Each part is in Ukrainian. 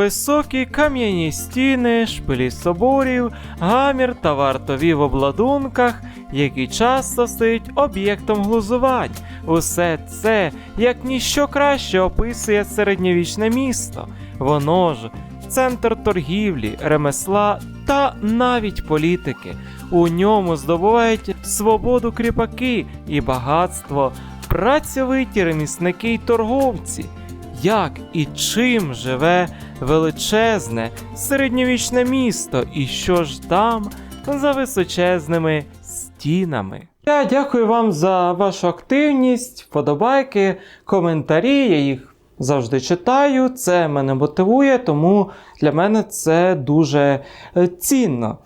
Високі кам'яні стіни, шпилі соборів, гамір та вартові в обладунках, які часто стають об'єктом глузувань. Усе це як ніщо краще описує середньовічне місто. Воно ж центр торгівлі, ремесла та навіть політики. У ньому здобувають свободу кріпаки і багатство, працьовиті ремісники й торговці. Як і чим живе величезне середньовічне місто, і що ж там за височезними стінами? Я дякую вам за вашу активність, вподобайки, коментарі. Я їх завжди читаю. Це мене мотивує, тому для мене це дуже е, цінно.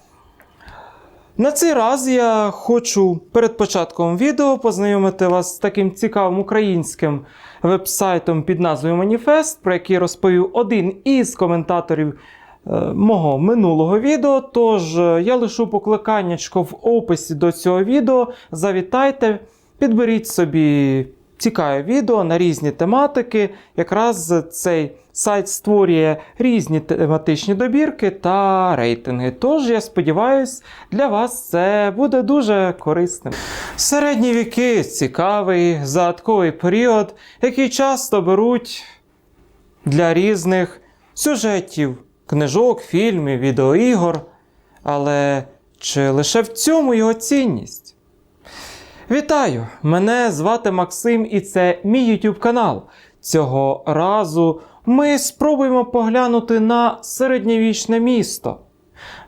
На цей раз я хочу перед початком відео познайомити вас з таким цікавим українським вебсайтом під назвою Маніфест, про який розповів один із коментаторів е, мого минулого відео. Тож е, я лишу покликаннячко в описі до цього відео. Завітайте, підберіть собі цікаве відео на різні тематики. Якраз цей сайт створює різні тематичні добірки та рейтинги. Тож я сподіваюся, для вас це буде дуже корисним. Середні віки цікавий загадковий період, який часто беруть для різних сюжетів, книжок, фільмів, відеоігор. Але чи лише в цьому його цінність? Вітаю! Мене звати Максим, і це мій YouTube канал. Цього разу ми спробуємо поглянути на середньовічне місто.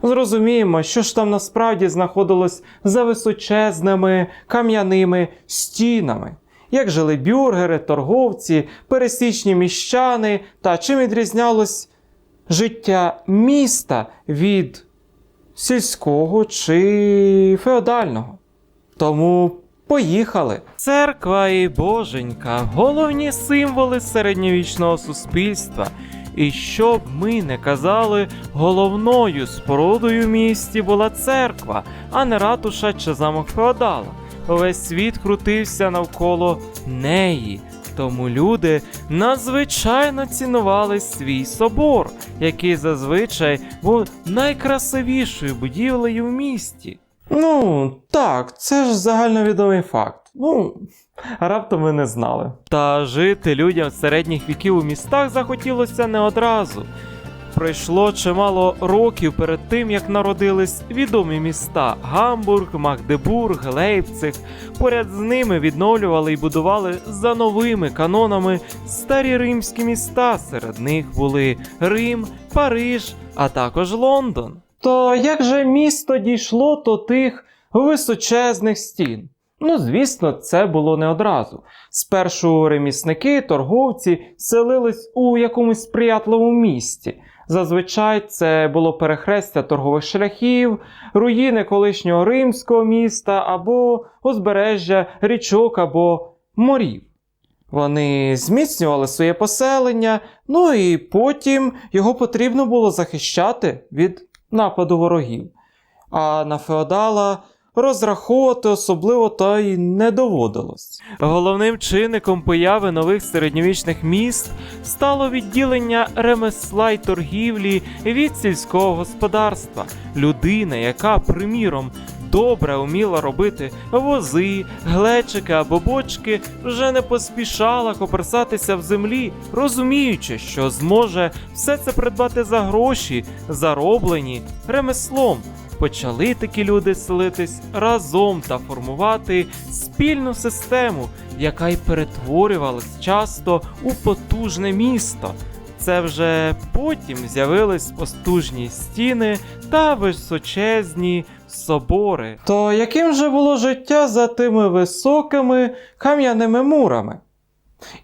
Зрозуміємо, що ж там насправді знаходилось за височезними кам'яними стінами. Як жили бюргери, торговці, пересічні міщани та чим відрізнялось життя міста від сільського чи феодального. Тому поїхали. Церква і боженька головні символи середньовічного суспільства. І що б ми не казали, головною спорудою в місті була церква, а не ратуша чи замок феодала. Весь світ крутився навколо неї. Тому люди надзвичайно цінували свій собор, який зазвичай був найкрасивішою будівлею в місті. Ну, так, це ж загальновідомий факт. Ну, раптом ми не знали. Та жити людям середніх віків у містах захотілося не одразу. Пройшло чимало років перед тим, як народились відомі міста Гамбург, Магдебург, Лейпциг. Поряд з ними відновлювали і будували за новими канонами старі римські міста. Серед них були Рим, Париж, а також Лондон. То як же місто дійшло до тих височезних стін? Ну, звісно, це було не одразу. Спершу ремісники, торговці селились у якомусь сприятливому місті. Зазвичай це було перехрестя торгових шляхів, руїни колишнього римського міста або узбережжя річок або морів. Вони зміцнювали своє поселення, ну і потім його потрібно було захищати від нападу ворогів. А на феодала розраховувати особливо та й не доводилось. Головним чинником появи нових середньовічних міст стало відділення ремесла й торгівлі від сільського господарства. Людина, яка, приміром, добре вміла робити вози, глечики або бочки, вже не поспішала коперсатися в землі, розуміючи, що зможе все це придбати за гроші, зароблені ремеслом. Почали такі люди селитись разом та формувати спільну систему, яка й перетворювалась часто у потужне місто. Це вже потім з'явились потужні стіни та височезні собори. То яким же було життя за тими високими кам'яними мурами?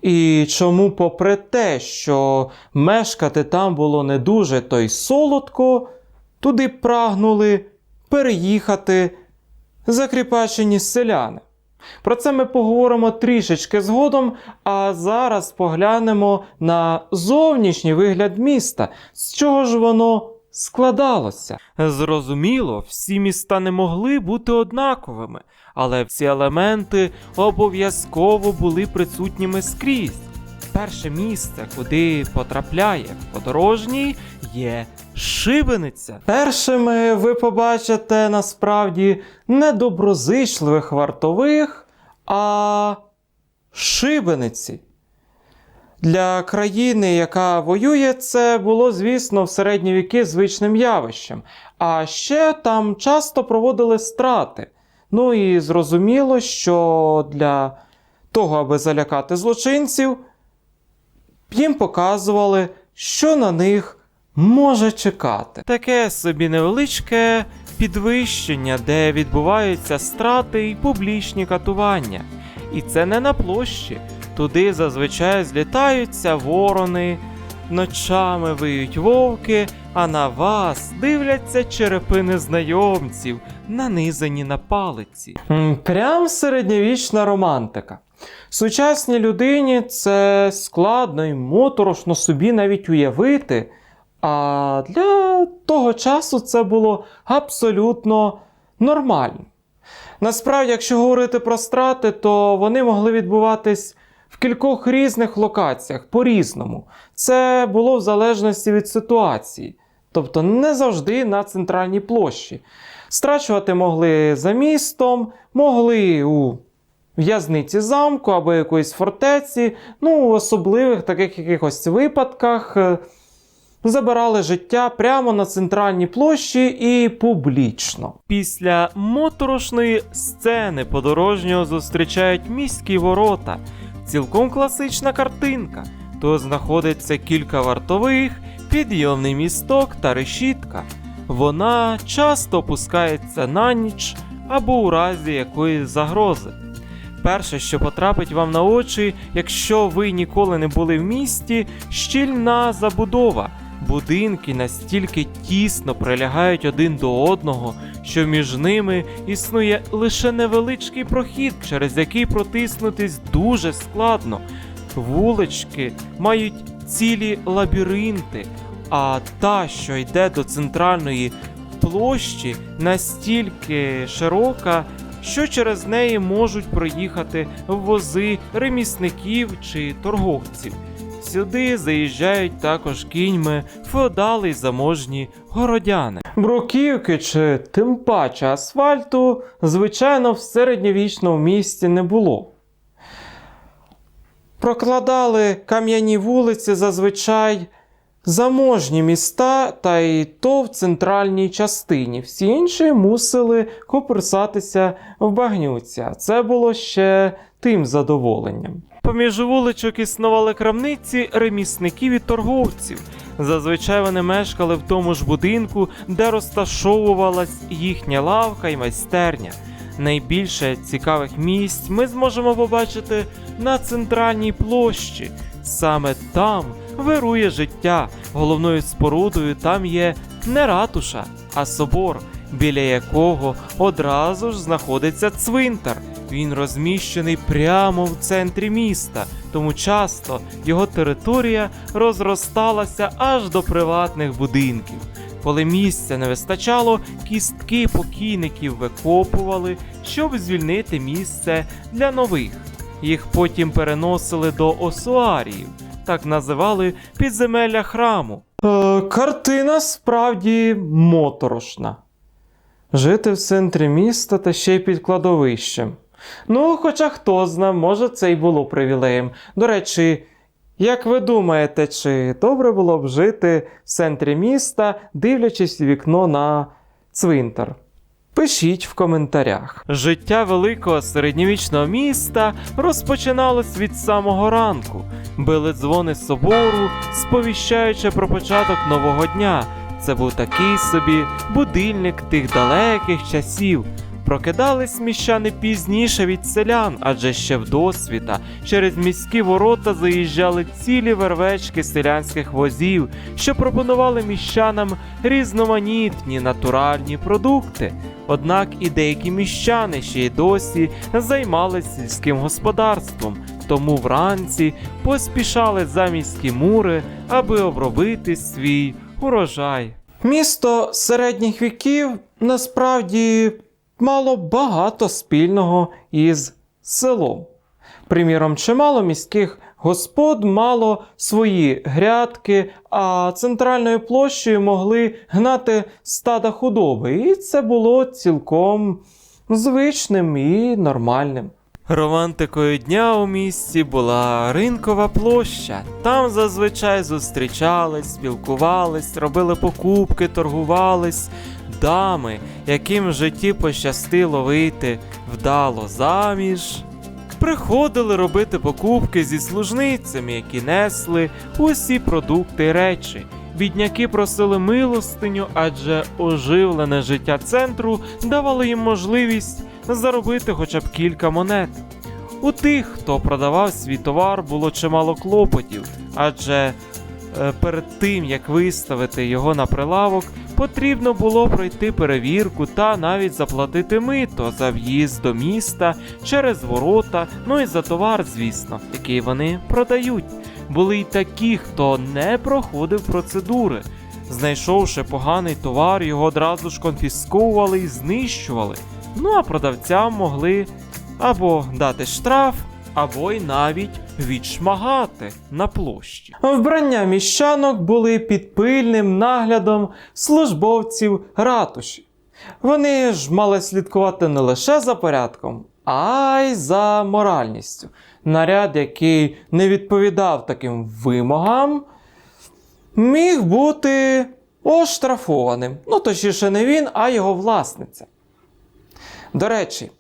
І чому, попри те, що мешкати там було не дуже то й солодко, туди прагнули переїхати закріпачені селяни. Про це ми поговоримо трішечки згодом, а зараз поглянемо на зовнішній вигляд міста, з чого ж воно складалося. Зрозуміло, всі міста не могли бути однаковими, але всі елементи обов'язково були присутніми скрізь. перше місце, куди потрапляє подорожній, є шибениця. Першими ви побачите насправді не доброзичливих вартових, а шибениці. Для країни, яка воює, це було, звісно, в середні віки звичним явищем. А ще там часто проводили страти. Ну і зрозуміло, що для того, аби залякати злочинців, їм показували, що на них може чекати. Таке собі невеличке підвищення, де відбуваються страти і публічні катування. І це не на площі. Туди зазвичай злітаються ворони, ночами виють вовки, а на вас дивляться черепи незнайомців, нанизані на палиці. Прям середньовічна романтика. Сучасній людині це складно і моторошно собі навіть уявити. А для того часу це було абсолютно нормально. Насправді, якщо говорити про страти, то вони могли відбуватись в кількох різних локаціях по-різному. Це було в залежності від ситуації, тобто не завжди на центральній площі. Страчувати могли за містом, могли у в'язниці замку або якоїсь фортеці, ну, у особливих таких якихось випадках. Забирали життя прямо на центральній площі і публічно. Після моторошної сцени подорожнього зустрічають міські ворота. Цілком класична картинка. Тут знаходиться кілька вартових, підйомний місток та решітка. Вона часто опускається на ніч або у разі якоїсь загрози. Перше, що потрапить вам на очі, якщо ви ніколи не були в місті, щільна забудова. Будинки настільки тісно прилягають один до одного, що між ними існує лише невеличкий прохід, через який протиснутись дуже складно. Вулички мають цілі лабіринти, а та, що йде до центральної площі, настільки широка, що через неї можуть проїхати вози ремісників чи торговців. Сюди заїжджають також кіньми феодали й заможні городяни. Бруківки чи тим паче асфальту, звичайно, в середньовічному місті не було. Прокладали кам'яні вулиці зазвичай заможні міста, та й то в центральній частині. Всі інші мусили куперсатися в багнюці. а Це було ще тим задоволенням. Поміж вуличок існували крамниці ремісників і торговців. Зазвичай вони мешкали в тому ж будинку, де розташовувалась їхня лавка і майстерня. Найбільше цікавих місць ми зможемо побачити на центральній площі. Саме там вирує життя. Головною спорудою там є не ратуша, а собор, біля якого одразу ж знаходиться цвинтар. Він розміщений прямо в центрі міста, тому часто його територія розросталася аж до приватних будинків. Коли місця не вистачало, кістки покійників викопували, щоб звільнити місце для нових. Їх потім переносили до осуаріїв, так називали підземелля храму. Е, картина справді моторошна. Жити в центрі міста та ще й під кладовищем. Ну, хоча хто зна, може, це й було привілеєм. До речі, як ви думаєте, чи добре було б жити в центрі міста, дивлячись вікно на цвинтар? Пишіть в коментарях. Життя великого середньовічного міста розпочиналось від самого ранку. Били дзвони собору, сповіщаючи про початок нового дня. Це був такий собі будильник тих далеких часів. Прокидались міщани пізніше від селян, адже ще вдосвіта через міські ворота заїжджали цілі вервечки селянських возів, що пропонували міщанам різноманітні натуральні продукти. Однак і деякі міщани ще й досі займалися сільським господарством, тому вранці поспішали за міські мури, аби обробити свій урожай. Місто середніх віків насправді мало багато спільного із селом. Приміром, чимало міських господ мало свої грядки, а центральною площею могли гнати стада худоби. І це було цілком звичним і нормальним. Романтикою дня у місті була ринкова площа. Там зазвичай зустрічались, спілкувались, робили покупки, торгувались. Дами, яким в житті пощастило вийти вдало заміж, приходили робити покупки зі служницями, які несли усі продукти й речі. Бідняки просили милостиню, адже оживлене життя центру давало їм можливість заробити хоча б кілька монет. У тих, хто продавав свій товар, було чимало клопотів, адже е, перед тим як виставити його на прилавок, потрібно було пройти перевірку та навіть заплатити мито за в'їзд до міста через ворота, ну і за товар, звісно, який вони продають. Були й такі, хто не проходив процедури. Знайшовши поганий товар, його одразу ж конфісковували і знищували. Ну а продавцям могли або дати штраф, або й навіть відшмагати на площі. Вбрання міщанок були під пильним наглядом службовців ратуші. Вони ж мали слідкувати не лише за порядком, а й за моральністю. Наряд, який не відповідав таким вимогам, міг бути оштрафованим. Ну, точніше, не він, а його власниця. До речі,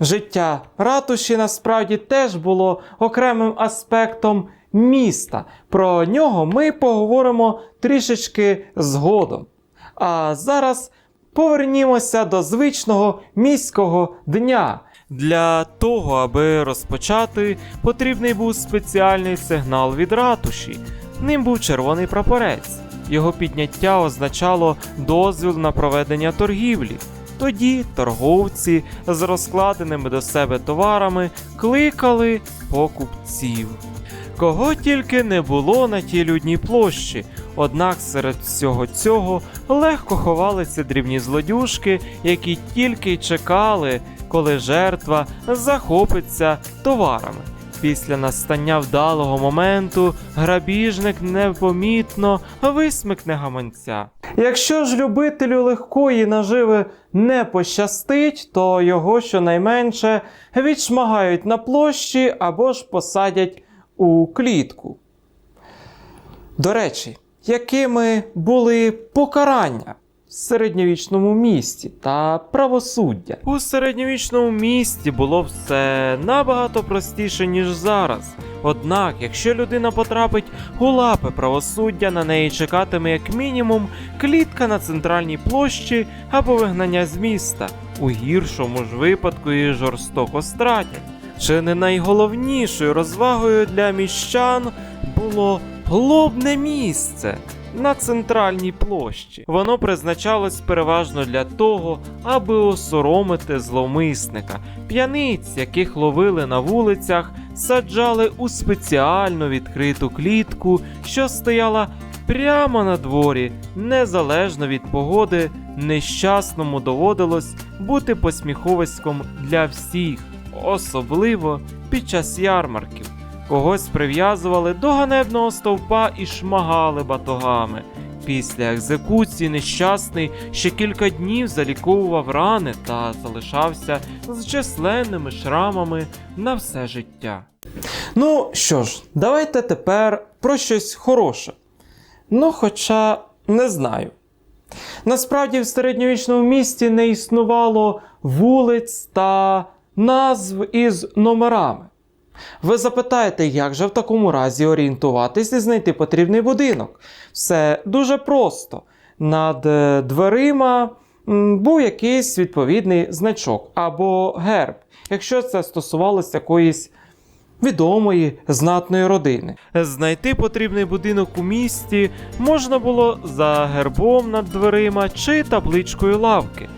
життя ратуші насправді теж було окремим аспектом міста. Про нього ми поговоримо трішечки згодом. А зараз повернімося до звичного міського дня. Для того, аби розпочати, потрібний був спеціальний сигнал від ратуші. Ним був червоний прапорець. Його підняття означало дозвіл на проведення торгівлі. Тоді торговці з розкладеними до себе товарами кликали покупців. Кого тільки не було на тій людній площі, однак серед всього цього легко ховалися дрібні злодюшки, які тільки й чекали, коли жертва захопиться товарами. Після настання вдалого моменту грабіжник непомітно висмикне гаманця. Якщо ж любителю легкої наживи не пощастить, то його щонайменше відшмагають на площі або ж посадять у клітку. До речі, якими були покарання середньовічному місті та правосуддя? У середньовічному місті було все набагато простіше, ніж зараз. Однак, якщо людина потрапить у лапи правосуддя, на неї чекатиме як мінімум клітка на центральній площі або вигнання з міста. У гіршому ж випадку її жорстоко стратять. Чи не найголовнішою розвагою для міщан було лобне місце на центральній площі. Воно призначалось переважно для того, аби осоромити зловмисника. П'яниць, яких ловили на вулицях, саджали у спеціальну відкриту клітку, що стояла прямо на дворі, незалежно від погоди, нещасному доводилось бути посміховиськом для всіх, особливо під час ярмарків. Когось прив'язували до ганебного стовпа і шмагали батогами. Після екзекуції нещасний ще кілька днів заліковував рани та залишався з численними шрамами на все життя. Ну що ж, давайте тепер про щось хороше. Ну, хоча не знаю. Насправді в середньовічному місті не існувало вулиць та назв із номерами. Ви запитаєте, як же в такому разі орієнтуватись і знайти потрібний будинок? Все дуже просто. Над е, дверима був якийсь відповідний значок або герб, якщо це стосувалося якоїсь відомої знатної родини. Знайти потрібний будинок у місті можна було за гербом над дверима чи табличкою лавки.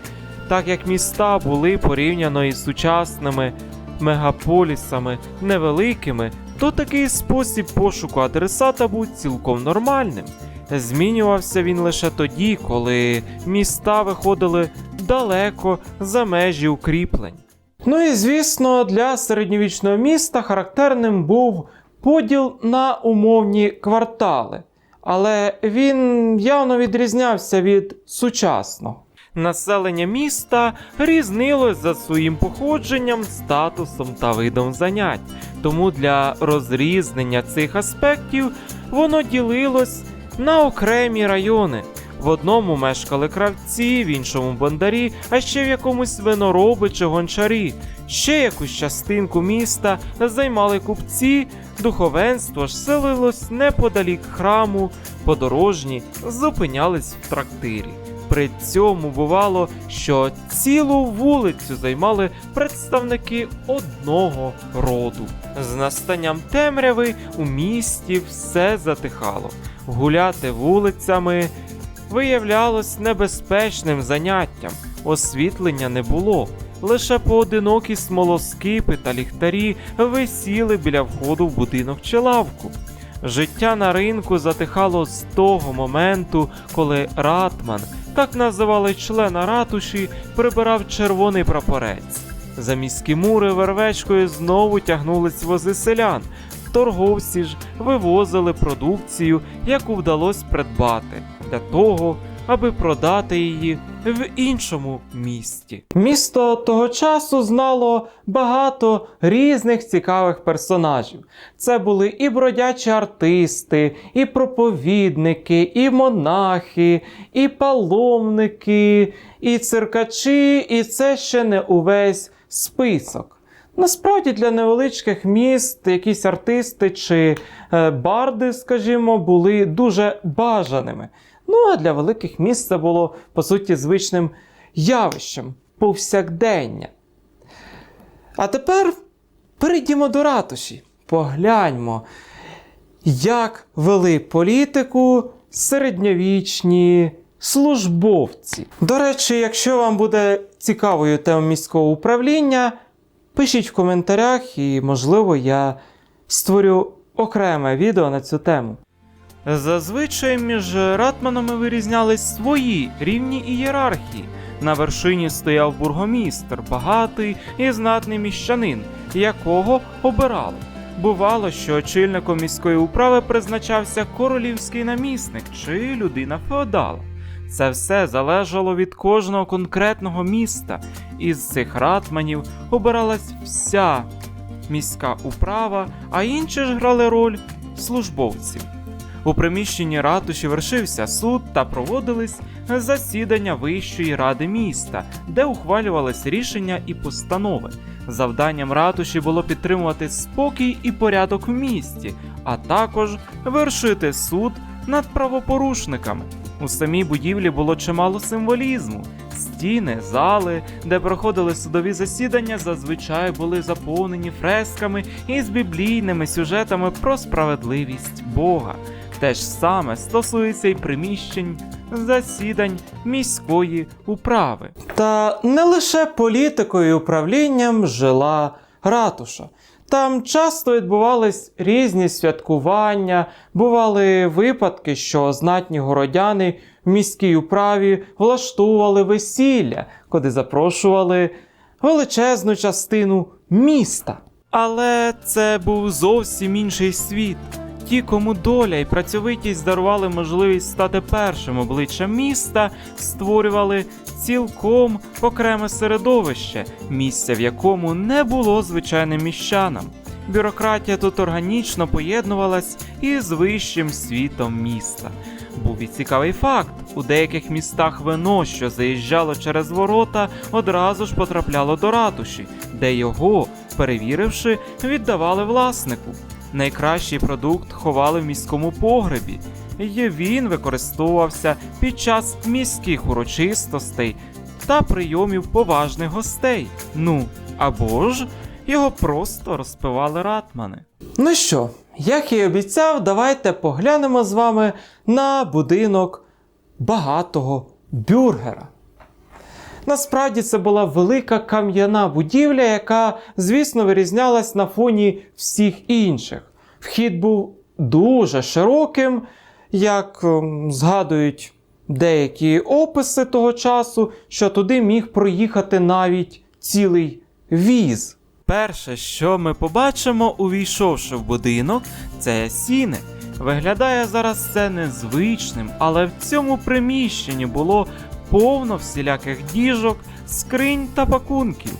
Так як міста були порівняно із сучасними мегаполісами невеликими, то такий спосіб пошуку адресата був цілком нормальним. Змінювався він лише тоді, коли міста виходили далеко за межі укріплень. Ну і звісно, для середньовічного міста характерним був поділ на умовні квартали, але він явно відрізнявся від сучасного. Населення міста різнилось за своїм походженням, статусом та видом занять. Тому для розрізнення цих аспектів воно ділилось на окремі райони. В одному мешкали кравці, в іншому бондарі, а ще в якомусь винороби чи гончарі. Ще якусь частинку міста займали купці, духовенство ж селилось неподалік храму, подорожні зупинялись в трактирі. При цьому бувало, що цілу вулицю займали представники одного роду. З настанням темряви у місті все затихало. Гуляти вулицями виявлялось небезпечним заняттям. Освітлення не було. Лише поодинокі смолоскипи та ліхтарі висіли біля входу в будинок чи лавку. Життя на ринку затихало з того моменту, коли Ратман, так називали члена ратуші, прибирав червоний прапорець. За міські мури вервечкою знову тягнулись вози селян. Торговці ж вивозили продукцію, яку вдалося придбати, для того, аби продати її в іншому місті. Місто того часу знало багато різних цікавих персонажів. Це були і бродячі артисти, і проповідники, і монахи, і паломники, і циркачі, і це ще не увесь список. Насправді для невеличких міст якісь артисти чи е, барди, скажімо, були дуже бажаними. Ну а для великих міст це було по суті звичним явищем повсякдення. А тепер перейдімо до ратуші. Погляньмо, як вели політику середньовічні службовці. До речі, якщо вам буде цікавою тема міського управління, пишіть в коментарях, і, можливо, я створю окреме відео на цю тему. Зазвичай між ратманами вирізнялись свої рівні ієрархії. На вершині стояв бургомістр, багатий і знатний міщанин, якого обирали. Бувало, що очільником міської управи призначався королівський намісник чи людина феодала. Це все залежало від кожного конкретного міста. Із цих ратманів обиралась вся міська управа, а інші ж грали роль службовців. У приміщенні ратуші вершився суд та проводились засідання Вищої ради міста, де ухвалювались рішення і постанови. Завданням ратуші було підтримувати спокій і порядок в місті, а також вершити суд над правопорушниками. У самій будівлі було чимало символізму. Стіни, зали, де проходили судові засідання, зазвичай були заповнені фресками із біблійними сюжетами про справедливість Бога. Те ж саме стосується й приміщень засідань міської управи. Та не лише політикою і управлінням жила ратуша. Там часто відбувались різні святкування, бували випадки, що знатні городяни в міській управі влаштовували весілля, куди запрошували величезну частину міста. Але це був зовсім інший світ. Ті, кому доля і працьовитість дарували можливість стати першим обличчям міста, створювали цілком окреме середовище, місце в якому не було звичайним міщанам. Бюрократія тут органічно поєднувалась із вищим світом міста. Був і цікавий факт: у деяких містах вино, що заїжджало через ворота, одразу ж потрапляло до ратуші, де його, перевіривши, віддавали власнику. Найкращий продукт ховали в міському погребі, і він використовувався під час міських урочистостей та прийомів поважних гостей. Ну або ж його просто розпивали ратмани. Ну що, як і обіцяв, давайте поглянемо з вами на будинок багатого бюргера. Насправді це була велика кам'яна будівля, яка, звісно, вирізнялась на фоні всіх інших. Вхід був дуже широким, як ем, згадують деякі описи того часу, що туди міг проїхати навіть цілий віз. Перше, що ми побачимо, увійшовши в будинок, це сіни. Виглядає зараз це незвичним, але в цьому приміщенні було повно всіляких діжок, скринь та пакунків.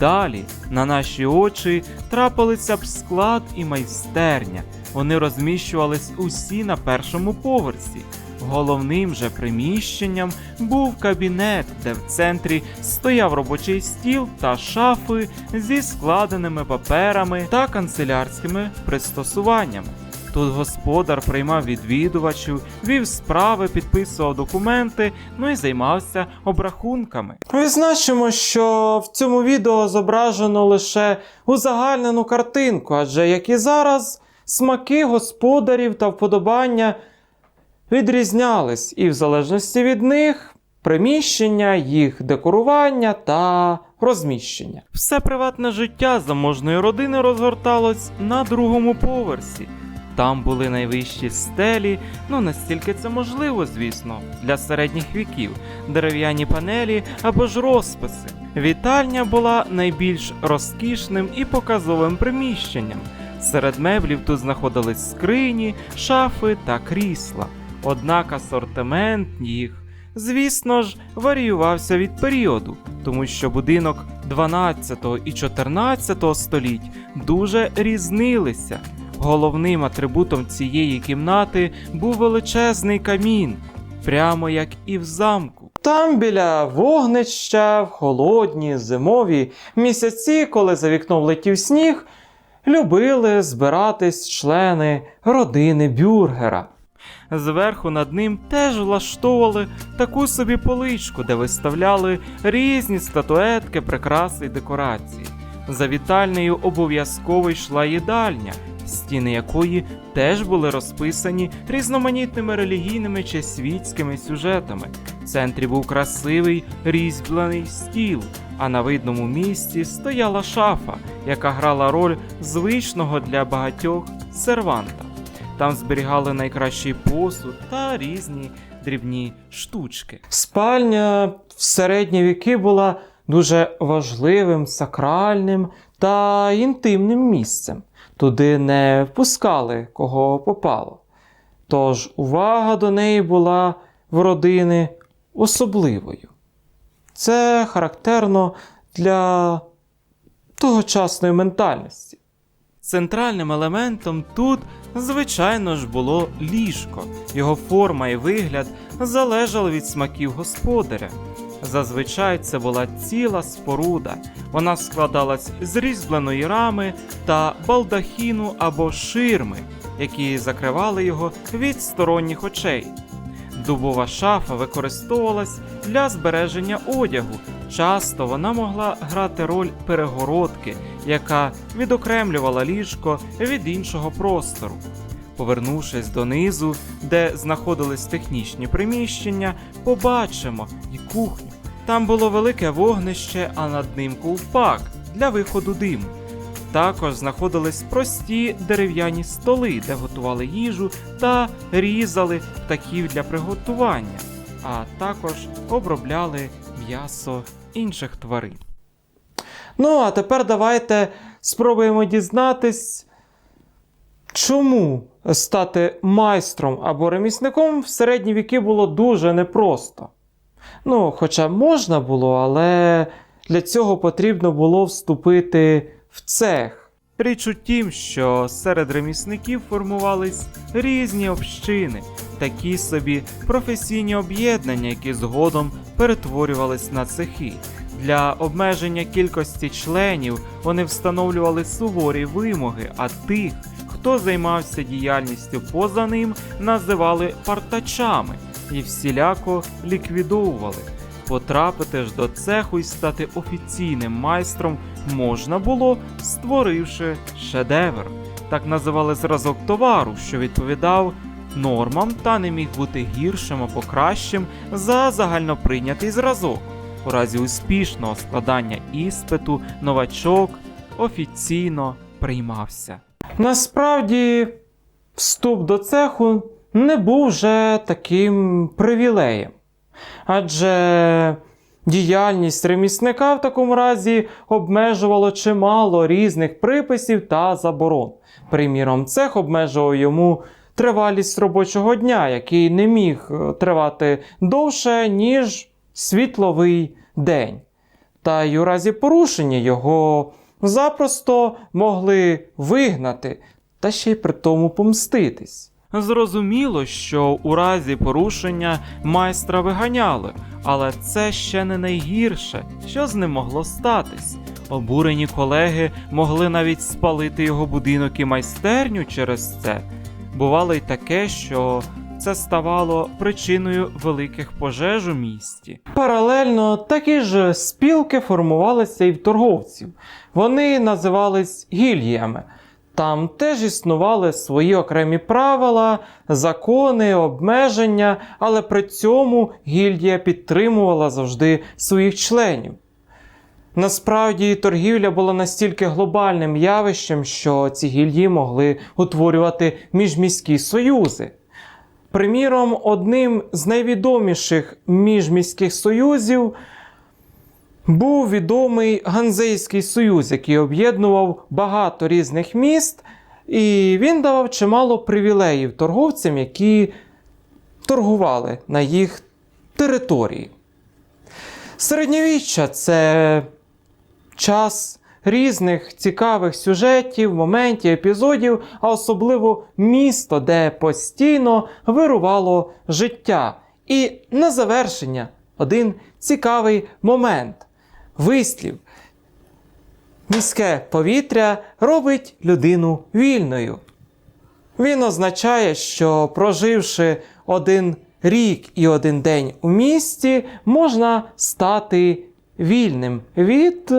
Далі на наші очі трапилися б склад і майстерня. Вони розміщувались усі на першому поверсі. Головним же приміщенням був кабінет, де в центрі стояв робочий стіл та шафи зі складеними паперами та канцелярськими пристосуваннями. Тут господар приймав відвідувачів, вів справи, підписував документи, ну і займався обрахунками. Відзначимо, що в цьому відео зображено лише узагальнену картинку, адже як і зараз, смаки господарів та вподобання відрізнялись, і в залежності від них приміщення, їх декорування та розміщення. Все приватне життя заможної родини розгорталось на другому поверсі. Там були найвищі стелі, ну настільки це можливо, звісно, для середніх віків, дерев'яні панелі або ж розписи. Вітальня була найбільш розкішним і показовим приміщенням. Серед меблів тут знаходились скрині, шафи та крісла. Однак асортимент їх, звісно ж, варіювався від періоду, тому що будинок 12 і 14 століть дуже різнилися. Головним атрибутом цієї кімнати був величезний камін, прямо як і в замку. Там біля вогнища, в холодні зимові місяці, коли за вікном летів сніг, любили збиратись члени родини бюргера. Зверху над ним теж влаштовували таку собі поличку, де виставляли різні статуетки, прикраси й декорації. За вітальнею обов'язково йшла їдальня, стіни якої теж були розписані різноманітними релігійними чи світськими сюжетами. В центрі був красивий різьблений стіл, а на видному місці стояла шафа, яка грала роль звичного для багатьох серванта. Там зберігали найкращий посуд та різні дрібні штучки. Спальня в середні віки була дуже важливим, сакральним та інтимним місцем. Туди не впускали кого попало. Тож увага до неї була в родини особливою. Це характерно для тогочасної ментальності. Центральним елементом тут, звичайно ж, було ліжко. Його форма і вигляд залежали від смаків господаря. Зазвичай це була ціла споруда. Вона складалась з різьбленої рами та балдахіну або ширми, які закривали його від сторонніх очей. Дубова шафа використовувалась для збереження одягу. Часто вона могла грати роль перегородки, яка відокремлювала ліжко від іншого простору. Повернувшись донизу, де знаходились технічні приміщення, побачимо і кухню. Там було велике вогнище, а над ним ковпак для виходу диму. Також знаходились прості дерев'яні столи, де готували їжу та різали птахів для приготування, а також обробляли м'ясо інших тварин. Ну, а тепер давайте спробуємо дізнатись, чому стати майстром або ремісником в середні віки було дуже непросто. Ну, хоча можна було, але для цього потрібно було вступити в цех. Річ у тім, що серед ремісників формувались різні общини, такі собі професійні об'єднання, які згодом перетворювались на цехи. Для обмеження кількості членів вони встановлювали суворі вимоги, а тих, хто займався діяльністю поза ним, називали партачами і всіляко ліквідовували. Потрапити ж до цеху і стати офіційним майстром можна було, створивши шедевр. Так називали зразок товару, що відповідав нормам та не міг бути гіршим або кращим за загальноприйнятий зразок. У разі успішного складання іспиту новачок офіційно приймався. Насправді, вступ до цеху не був вже таким привілеєм. Адже Діяльність ремісника в такому разі обмежувало чимало різних приписів та заборон. Приміром, цех обмежував йому тривалість робочого дня, який не міг е, тривати довше, ніж світловий день. Та й у разі порушення його запросто могли вигнати та ще й при тому помститись. Зрозуміло, що у разі порушення майстра виганяли, але це ще не найгірше, що з ним могло статись. Обурені колеги могли навіть спалити його будинок і майстерню через це. Бувало й таке, що це ставало причиною великих пожеж у місті. Паралельно такі ж спілки формувалися і в торговців. Вони називались гільдіями. Там теж існували свої окремі правила, закони, обмеження, але при цьому гільдія підтримувала завжди своїх членів. Насправді торгівля була настільки глобальним явищем, що ці гільдії могли утворювати міжміські союзи. Приміром, одним з найвідоміших міжміських союзів був відомий Ганзейський союз, який об'єднував багато різних міст, і він давав чимало привілеїв торговцям, які торгували на їх території. Середньовіччя це час різних цікавих сюжетів, моментів, епізодів, а особливо місто, де постійно вирувало життя. І на завершення один цікавий момент. Вислів. Міське повітря робить людину вільною. Він означає, що проживши один рік і один день у місті, можна стати вільним від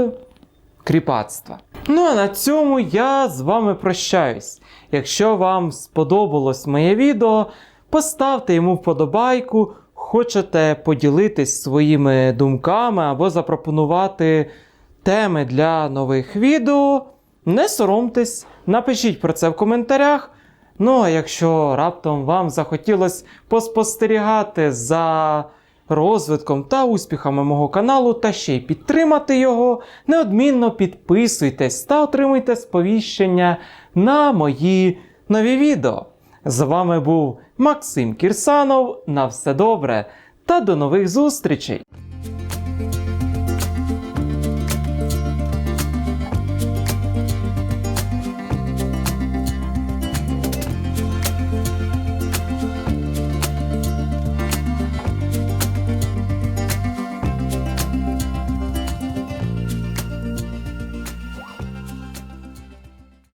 кріпацтва. Ну а на цьому я з вами прощаюсь. Якщо вам сподобалось моє відео, поставте йому вподобайку, хочете поділитись своїми думками або запропонувати теми для нових відео, не соромтесь, напишіть про це в коментарях. Ну а якщо раптом вам захотілося поспостерігати за розвитком та успіхами мого каналу, та ще й підтримати його, неодмінно підписуйтесь та отримуйте сповіщення на мої нові відео. З вами був Максим Кірсанов. На все добре та до нових зустрічей!